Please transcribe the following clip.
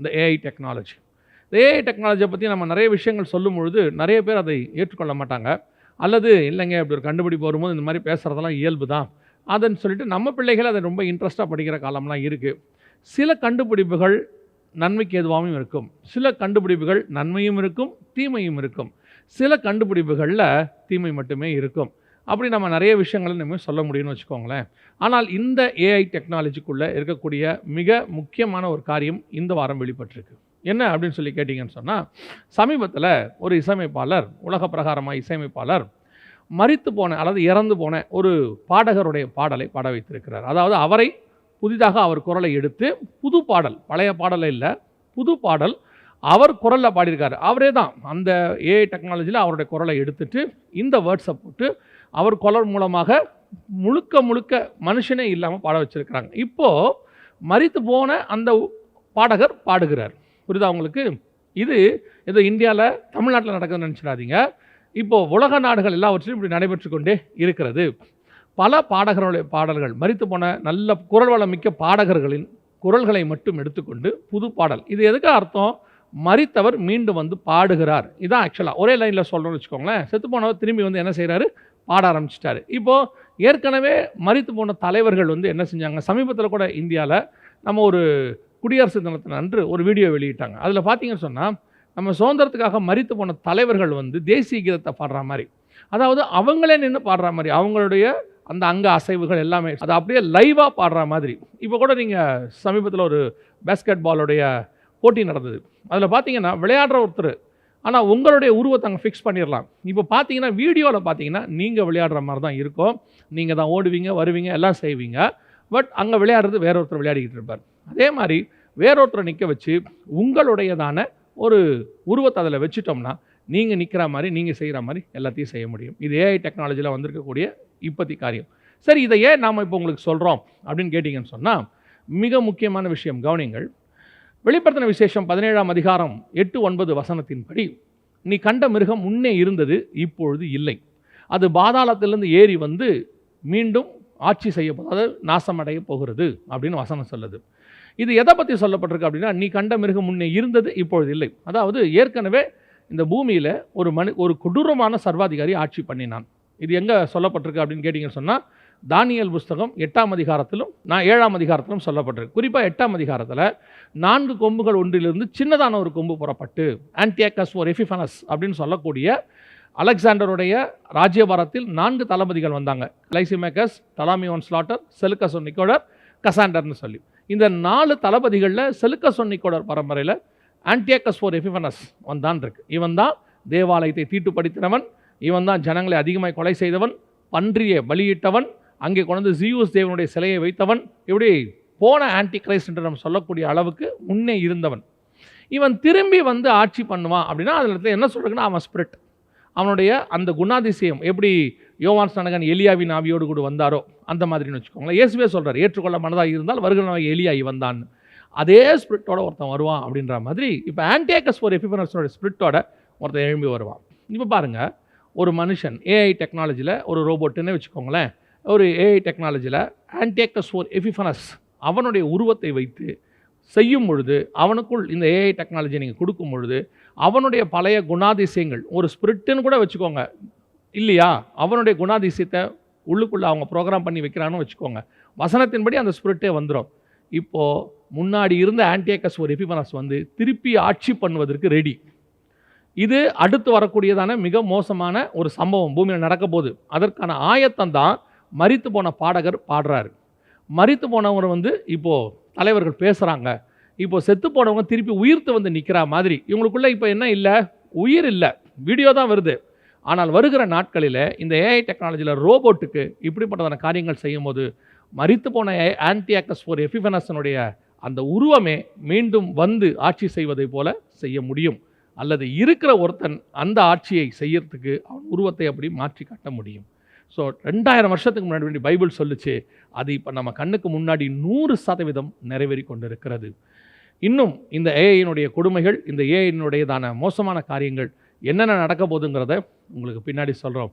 இந்த AI technology இந்த AI டெக்னாலஜியை பற்றி நம்ம நிறைய விஷயங்கள் சொல்லும் பொழுது நிறைய பேர் அதை ஏற்றுக்கொள்ள மாட்டாங்க. அல்லது இல்லைங்க இப்படி ஒரு கண்டுபிடிப்பு வரும்போது இந்த மாதிரி பேசுகிறதெல்லாம் இயல்பு தான் அதுன்னு சொல்லிட்டு நம்ம பிள்ளைகள் அதை ரொம்ப இன்ட்ரெஸ்ட்டாக படிக்கிற காலம்லாம் இருக்குது சில கண்டுபிடிப்புகள் நன்மைக்கு எதுவாகவும் இருக்கும். சில கண்டுபிடிப்புகள் நன்மையும் இருக்கும் தீமையும் இருக்கும். சில கண்டுபிடிப்புகளில் தீமை மட்டுமே இருக்கும். அப்படி நம்ம நிறைய விஷயங்களை நம்ம சொல்ல முடியும்னு வச்சுக்கோங்களேன். ஆனால் இந்த ஏஐ டெக்னாலஜிக்குள்ளே இருக்கக்கூடிய மிக முக்கியமான ஒரு காரியம் இந்த வாரம் வெளிப்பட்டிருக்கு. என்ன அப்படின்னு சொல்லி கேட்டிங்கன்னு சொன்னால் சமீபத்தில் ஒரு இசையமைப்பாளர் உலக பிரகாரமாக இசையமைப்பாளர் மறித்து போன அல்லது இறந்து போன ஒரு பாடகருடைய பாடலை பாட வைத்திருக்கிறார். அதாவது அவரை புதிதாக அவர் குரலை எடுத்து புது பாடல் பழைய பாடலை இல்லை புது பாடல் அவர் குரலில் பாடியிருக்காரு. அவரே தான் அந்த ஏஐ டெக்னாலஜியில் அவருடைய குரலை எடுத்துட்டு இந்த வேர்ட்ஸை போட்டு அவர் கொலர் மூலமாக முழுக்க முழுக்க மனுஷனே இல்லாமல் பாட வச்சுருக்கிறாங்க. இப்போது மறித்து போன அந்த பாடகர் பாடுகிறார். புரியுதா உங்களுக்கு? இது ஏதோ இந்தியாவில் தமிழ்நாட்டில் நடக்குதுன்னு நினச்சிடாதீங்க. இப்போது உலக நாடுகள் எல்லாவற்றிலும் இப்படி நடைபெற்று கொண்டே இருக்கிறது. பல பாடகர்களுடைய பாடல்கள் மறித்து போன நல்ல குரல் வளம் மிக்க பாடகர்களின் குரல்களை மட்டும் எடுத்துக்கொண்டு புது பாடல். இது எதுக்கு அர்த்தம்? மறித்தவர் மீண்டும் வந்து பாடுகிறார். இதான் ஆக்சுவலாக ஒரே லைனில் சொல்கிறோம்னு வச்சுக்கோங்களேன். செத்து போனவர் திரும்பி வந்து என்ன செய்கிறாரு பாட ஆரம்பிச்சிட்டாரு. இப்போது ஏற்கனவே மறித்து போன தலைவர்கள் வந்து என்ன செஞ்சாங்க? சமீபத்தில் கூட இந்தியாவில் நம்ம ஒரு குடியரசு தினத்தின் அன்று ஒரு வீடியோ வெளியிட்டாங்க. அதில் பார்த்தீங்கன்னு சொன்னால் நம்ம சுதந்திரத்துக்காக மறித்து போன தலைவர்கள் வந்து தேசிய கீதத்தை பாடுற மாதிரி அதாவது அவங்களே நின்று பாடுற மாதிரி அவங்களுடைய அந்த அங்க அசைவுகள் எல்லாமே அது அப்படியே லைவாக பாடுற மாதிரி. இப்போ கூட நீங்கள் சமீபத்தில் ஒரு பேஸ்கெட் பாலுடைய போட்டி நடந்தது. அதில் பார்த்தீங்கன்னா விளையாடுற ஒருத்தர் ஆனால் உங்களுடைய உருவத்தை அங்கே ஃபிக்ஸ் பண்ணிடலாம் இப்போ பார்த்தீங்கன்னா வீடியோவில் பார்த்தீங்கன்னா நீங்கள் விளையாடுற மாதிரி தான் இருக்கும். நீங்கள் தான் ஓடுவீங்க வருவீங்க எல்லாம் செய்வீங்க. பட் அங்கே விளையாடுறது வேற ஒருத்தர் விளையாடிக்கிட்டு இருப்பார். அதே மாதிரி வேறொருத்தரை நிற்க வச்சு உங்களுடையதான ஒரு உருவத்தை அதில் வச்சுட்டோம்னா நீங்கள் நிற்கிற மாதிரி நீங்கள் செய்கிற மாதிரி எல்லாத்தையும் செய்ய முடியும். இது ஏஐ டெக்னாலஜியில் வந்திருக்கக்கூடிய இப்பத்தி காரியம். சரி இதை ஏன் நாம் இப்போ உங்களுக்கு சொல்கிறோம் அப்படின்னு கேட்டிங்கன்னு சொன்னால் மிக முக்கியமான விஷயம் கவனிங்கள் வெளிப்படுத்தின விசேஷம் பதினேழாம் அதிகாரம் எட்டு ஒன்பது வசனத்தின்படி நீ கண்ட மிருகம் முன்னே இருந்தது இப்பொழுது இல்லை. அது பாதாளத்திலிருந்து ஏறி வந்து மீண்டும் ஆட்சி செய்ய அதாவது நாசமடைய போகிறது அப்படின்னு வசனம் சொல்லுது. இது எதை பற்றி சொல்லப்பட்டிருக்கு அப்படின்னா நீ கண்ட மிருகம் முன்னே இருந்தது இப்பொழுது இல்லை. அதாவது ஏற்கனவே இந்த பூமியில் ஒரு மனு ஒரு கொடூரமான சர்வாதிகாரி ஆட்சி பண்ணினான். இது எங்கே சொல்லப்பட்டிருக்கு அப்படின்னு கேட்டிங்கன்னு சொன்னால் தானியல் புஸ்தகம் எட்டாம் அதிகாரத்திலும் நான் ஏழாம் அதிகாரத்திலும் சொல்லப்பட்டிருக்கு. குறிப்பாக எட்டாம் அதிகாரத்தில் நான்கு கொம்புகள் ஒன்றிலிருந்து சின்னதான ஒரு கொம்பு புறப்பட்டு ஆன்டியாக்கஸ் ஓர் எஃபிஃபனஸ் அப்படின்னு சொல்லக்கூடிய அலெக்சாண்டருடைய ராஜ்யபாரத்தில் நான்கு தளபதிகள் வந்தாங்க. Lysimachus Ptolemy Soter Seleucus Nicator கசாண்டர்னு சொல்லி. இந்த நாலு தளபதிகளில் செலுக்கஸ் நிக்கோடர் பரம்பரையில் ஆன்டியாக்கஸ் ஃபோர் எஃபிஃபனஸ் வந்தான் இருக்கு இவன் தான் தேவாலயத்தை தீட்டுப்படுத்தினவன் இவன் தான் ஜனங்களை அதிகமாய் கொலை செய்தவன் பன்றியை பலியிட்டவன் அங்கே கொண்டு வந்து ஜியூஸ் தேவனுடைய சிலையை வைத்தவன். இப்படி போன ஆன்டி கிரைஸ்ட் என்று நம்ம சொல்லக்கூடிய அளவுக்கு முன்னே இருந்தவன். இவன் திரும்பி வந்து ஆட்சி பண்ணுவான் அப்படின்னா அதில் என்ன சொல்கிறதுன்னா அவன் ஸ்பிரிட் அவனுடைய அந்த குணாதிசயம் எப்படி யோவான் ஸ்நானகன் எலியாவின் ஆவியோடு கூட வந்தாரோ அந்த மாதிரின்னு வச்சுக்கோங்களேன். இயேசுவே சொல்கிறார் ஏற்றுக்கொள்ள மனதாக இருந்தால் வருகிறவன் எலியாய் வந்தான்னு அதே ஸ்பிரிட்டோட ஒருத்தன் வருவான் அப்படின்ற மாதிரி இப்போ ஆன்டியாக்கஸ் ஒரு எஃபிபனர்ஸோட ஸ்பிரிட்டோட ஒருத்தன் எழும்பி வருவான். இப்போ பாருங்கள் ஒரு மனுஷன் ஏஐ டெக்னாலஜியில் ஒரு ரோபோட்டுன்னு வச்சுக்கோங்களேன். ஒரு ஏஐ டெக்னாலஜியில் ஆன்டேக்கஸ் ஃபோர் எஃபிஃபனஸ் அவனுடைய உருவத்தை வைத்து செய்யும் பொழுது அவனுக்குள் இந்த ஏஐ டெக்னாலஜி நீங்கள் கொடுக்கும் பொழுது அவனுடைய பழைய குணாதிசயங்கள் ஒரு ஸ்பிரிட்டுன்னு கூட வச்சுக்கோங்க. இல்லையா? அவனுடைய குணாதிசயத்தை உள்ளுக்குள்ளே அவங்க ப்ரோக்ராம் பண்ணி வைக்கிறான்னு வச்சுக்கோங்க. வசனத்தின்படி அந்த ஸ்பிரிட்டே வந்துடும் இப்போது முன்னாடி இருந்த ஆன்டியக்கஸ் ஒரு எபிபனஸ் வந்து திருப்பி ஆட்சி பண்ணுவதற்கு ரெடி இது அடுத்து வரக்கூடியதான மிக மோசமான ஒரு சம்பவம். பூமியில் நடக்க போகுது. அதற்கான ஆயத்தம் தான் மறித்து போன பாடகர் பாடுறாரு. மறித்து போனவர் வந்து இப்போது தலைவர்கள் பேசுகிறாங்க இப்போ செத்து போனவங்க திருப்பி உயிர்த்து வந்து நிற்கிற மாதிரி. இவங்களுக்குள்ளே இப்போ என்ன இல்லை? உயிர் இல்லை. வீடியோ தான் வருது. ஆனால் வருகிற நாட்களில் இந்த ஏஐ டெக்னாலஜியில் ரோபோட்டுக்கு இப்படிப்பட்டதான காரியங்கள் செய்யும்போது மறித்து போன ஆன்டியாக்கஸ் ஃபோர் எஃபிஃபனஸனுடைய அந்த உருவமே மீண்டும் வந்து ஆட்சி செய்வதை போல செய்ய முடியும். அல்லது இருக்கிற ஒருத்தன் அந்த ஆட்சியை செய்யறதுக்கு அவன் உருவத்தை அப்படி மாற்றி காட்ட முடியும். ஸோ ரெண்டாயிரம் வருஷத்துக்கு முன்னாடி வேண்டி பைபிள் சொல்லிச்சு அது இப்போ நம்ம கண்ணுக்கு முன்னாடி நூறு சதவீதம் நிறைவேறி கொண்டிருக்கிறது. இன்னும் இந்த ஏஐனுடைய கொடுமைகள் இந்த ஏஐனுடையதான மோசமான காரியங்கள் என்னென்ன நடக்க போகுதுங்கிறத உங்களுக்கு பின்னாடி சொல்கிறோம்